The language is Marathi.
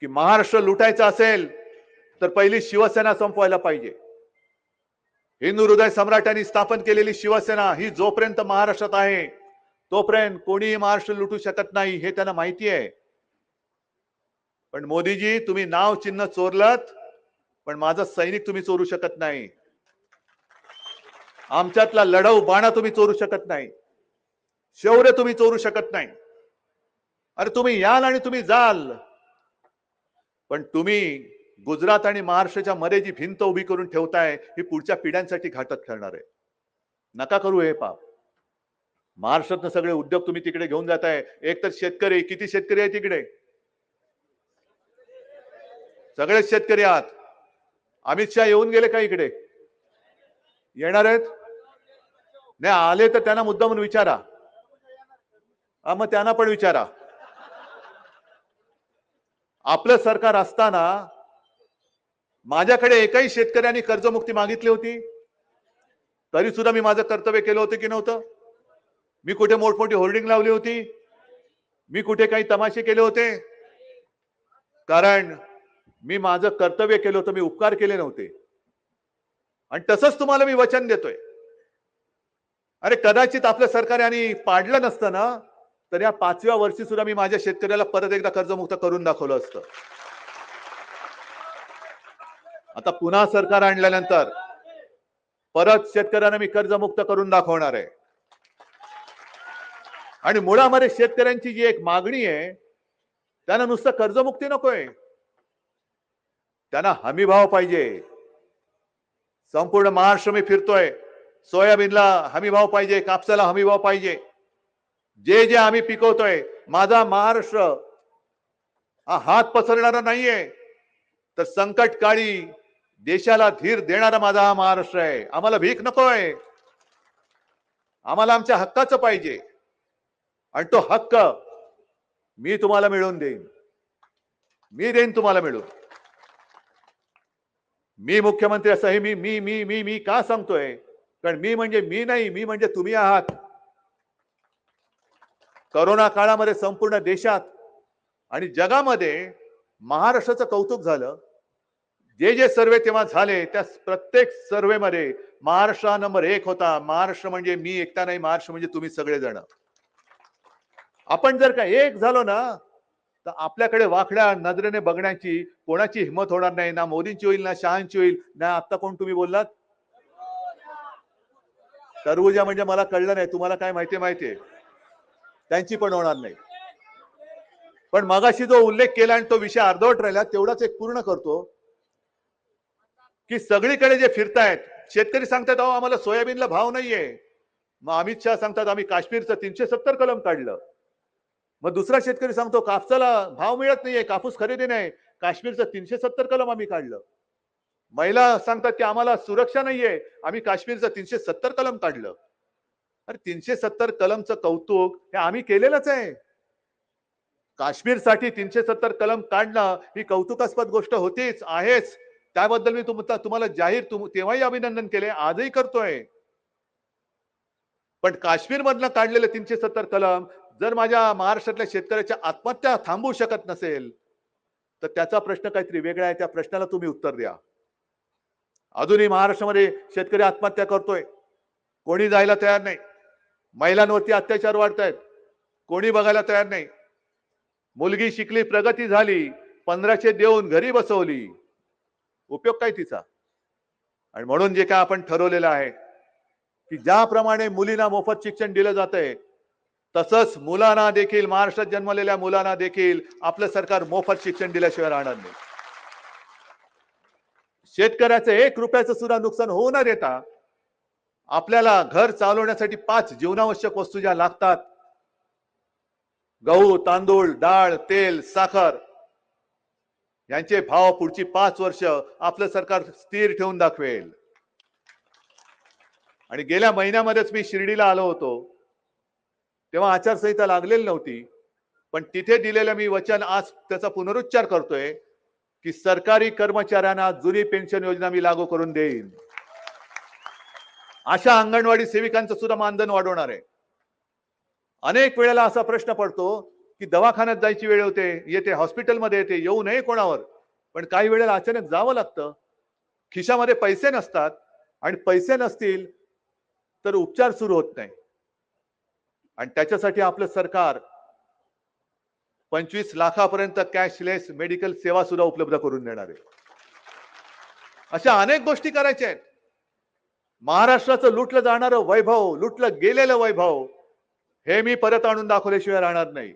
की महाराष्ट्र लुटायचं असेल तर पहिली शिवसेना संपवायला पाहिजे. हिंदू हृदय सम्राटांनी स्थापन केलेली शिवसेना ही जोपर्यंत महाराष्ट्रात आहे तोपर्यंत कोणीही महाराष्ट्र लुटू शकत नाही हे त्यांना माहिती आहे. पण मोदीजी तुम्ही नाव चिन्ह चोरलत पण माझं सैनिक तुम्ही चोरू शकत नाही. आमच्यातला लढाऊ बाणा तुम्ही चोरू शकत नाही. शौर्य तुम्ही चोरू शकत नाही. अरे तुम्ही याल आणि तुम्ही जाल. पण तुम्ही गुजरात आणि महाराष्ट्राच्या मध्ये जी भिंत उभी करून ठेवताय ही पुढच्या पिढ्यांसाठी घातक ठरणार आहे. नका करू हे पाप. महाराष्ट्रातनं सगळे उद्योग तुम्ही तिकडे घेऊन जाताय. एक तर शेतकरी किती शेतकरी आहे तिकडे? सगळेच शेतकरी आहात. अमित शहा येऊन गेले का इकडे? येणार आहेत? नाही आले तर त्यांना मुद्दा म्हणून विचारा. हा मग त्यांना पण विचारा. आपलं सरकार असताना माझ्याकडे एकाही शेतकऱ्यांनी कर्जमुक्ती मागितली होती. तरी सुद्धा मी माझं कर्तव्य केलं होतं की नव्हतं? मी कुठे मोठमोठी होर्डिंग लावली होती? मी कुठे काही तमाशे केले होते? कारण मी माझं कर्तव्य केलं होतं मी उपकार केले नव्हते. आणि तसंच तुम्हाला मी वचन देतोय. अरे कदाचित आपलं सरकार यांनी पाडलं नसतं ना? तर या पाचव्या वर्षी सुद्धा मी माझ्या शेतकऱ्याला परत एकदा कर्जमुक्त करून दाखवलं असतं. आता पुन्हा सरकार आणल्यानंतर परत शेतकऱ्यांना मी कर्जमुक्त करून दाखवणार आहे. आणि मुळामध्ये शेतकऱ्यांची जी एक मागणी आहे त्यांना नुसतं कर्जमुक्ती नकोय. त्यांना हमीभाव पाहिजे. संपूर्ण महाराष्ट्र मी फिरतोय. सोयाबीनला हमीभाव पाहिजे कापसाला हमीभाव पाहिजे. जे जे आम्ही पिकवतोय माझा महाराष्ट्र हा हात पसरणारा नाहीये. तर संकट काळी देशाला धीर देणारा माझा हा महाराष्ट्र आहे. आम्हाला भीक नकोय. आम्हाला आमच्या हक्काचं पाहिजे. आणि तो हक्क मी तुम्हाला मिळवून देईन. मी देईन तुम्हाला मिळून. मी मुख्यमंत्री असं मी मी मी मी मी का सांगतोय? कारण मी म्हणजे मी नाही मी म्हणजे तुम्ही आहात. करोना काळामध्ये संपूर्ण देशात आणि जगामध्ये महाराष्ट्राचं कौतुक झालं. जे जे सर्वे तेव्हा झाले त्या प्रत्येक सर्वेमध्ये महाराष्ट्र हा नंबर एक होता. महाराष्ट्र म्हणजे मी एकटा नाही महाराष्ट्र म्हणजे तुम्ही सगळेजण. आपण जर का एक झालो ना तर आपल्याकडे वाकड्या नजरेने बघण्याची कोणाची हिंमत होणार नाही ना मोदींची होईल ना शहांची होईल ना आता कोण तुम्ही बोललात? तरबुजा म्हणजे मला कळलं नाही. तुम्हाला काय माहिती माहितीये त्यांची पण होणार नाही. पण मगाशी जो उल्लेख केला आणि तो विषय अर्धवट राहिला तेवढाच एक पूर्ण करतो. की सगळीकडे जे फिरतायत शेतकरी सांगतात अहो आम्हाला सोयाबीनला भाव नाहीये. मग अमित शहा सांगतात आम्ही काश्मीरचं तीनशे सत्तर कलम काढलं. मग दुसरा शेतकरी सांगतो कापसाला भाव मिळत नाहीये कापूस खरेदी नाही काश्मीरचं तीनशे सत्तर कलम आम्ही काढलं. महिला सांगतात की आम्हाला सुरक्षा नाहीये आम्ही काश्मीरचं तीनशे सत्तर कलम काढलं. अरे तीनशे सत्तर कलमचं कौतुक हे आम्ही केलेलंच आहे. काश्मीरसाठी तीनशे सत्तर कलम काढणं ही कौतुकास्पद गोष्ट होतीच आहेच. त्याबद्दल मी तुमचा तुम्हाला जाहीर तुम- तेव्हाही अभिनंदन केले आजही करतोय. पण काश्मीर मधनं काढलेले तीनशे सत्तर कलम जर माझ्या महाराष्ट्रातल्या शेतकऱ्याच्या आत्महत्या थांबवू शकत नसेल तर त्याचा प्रश्न काहीतरी वेगळा आहे त्या प्रश्नाला तुम्ही उत्तर द्या. अजूनही महाराष्ट्रामध्ये शेतकरी आत्महत्या करतोय. कोणी जायला तयार नाही. महिलांवरती अत्याचार वाढत आहेत कोणी बघायला तयार नाही. मुलगी शिकली प्रगती झाली पंधराशे देऊन घरी बसवली. उपयोग काय तिचा? आणि म्हणून जे काय आपण ठरवलेलं आहे की ज्याप्रमाणे मुलींना मोफत शिक्षण दिलं जात आहे तसंच मुलांना देखील महाराष्ट्रात जन्मलेल्या मुलांना देखील आपलं सरकार मोफत शिक्षण दिल्याशिवाय राहणार नाही. शेतकऱ्याचं एक रुपयाचं सुद्धा नुकसान होऊ न देता आपल्याला घर चालवण्यासाठी पाच जीवनावश्यक वस्तू ज्या लागतात. गहू तांदूळ डाळ तेल साखर. यांचे भाव पुढची पाच वर्ष आपलं सरकार स्थिर ठेवून दाखवेल. आणि गेल्या महिन्यामध्येच मी शिर्डीला आलो होतो. तेव्हा आचारसंहिता लागलेली नव्हती. पण तिथे दिलेलं मी वचन आज त्याचा पुनरुच्चार करतोय की सरकारी कर्मचाऱ्यांना जुनी पेन्शन योजना मी लागू करून देईन. अशा अंगणवाडी सेविकांचं सुद्धा मानधन वाढवणार आहे. अनेक वेळेला असा प्रश्न पडतो की दवाखान्यात जायची वेळ होते येते हॉस्पिटलमध्ये येते येऊ नये कोणावर. पण काही वेळेला अचानक जावं लागतं. खिशामध्ये पैसे नसतात आणि पैसे नसतील तर उपचार सुरू होत नाही. आणि त्याच्यासाठी आपलं सरकार पंचवीस लाखापर्यंत कॅशलेस मेडिकल सेवा सुद्धा उपलब्ध करून देणार आहे. अशा अनेक गोष्टी करायच्या आहेत. महाराष्ट्राचं लुटलं जाणारं वैभव लुटलं गेलेलं वैभव हे मी परत आणून दाखवल्याशिवाय राहणार नाही.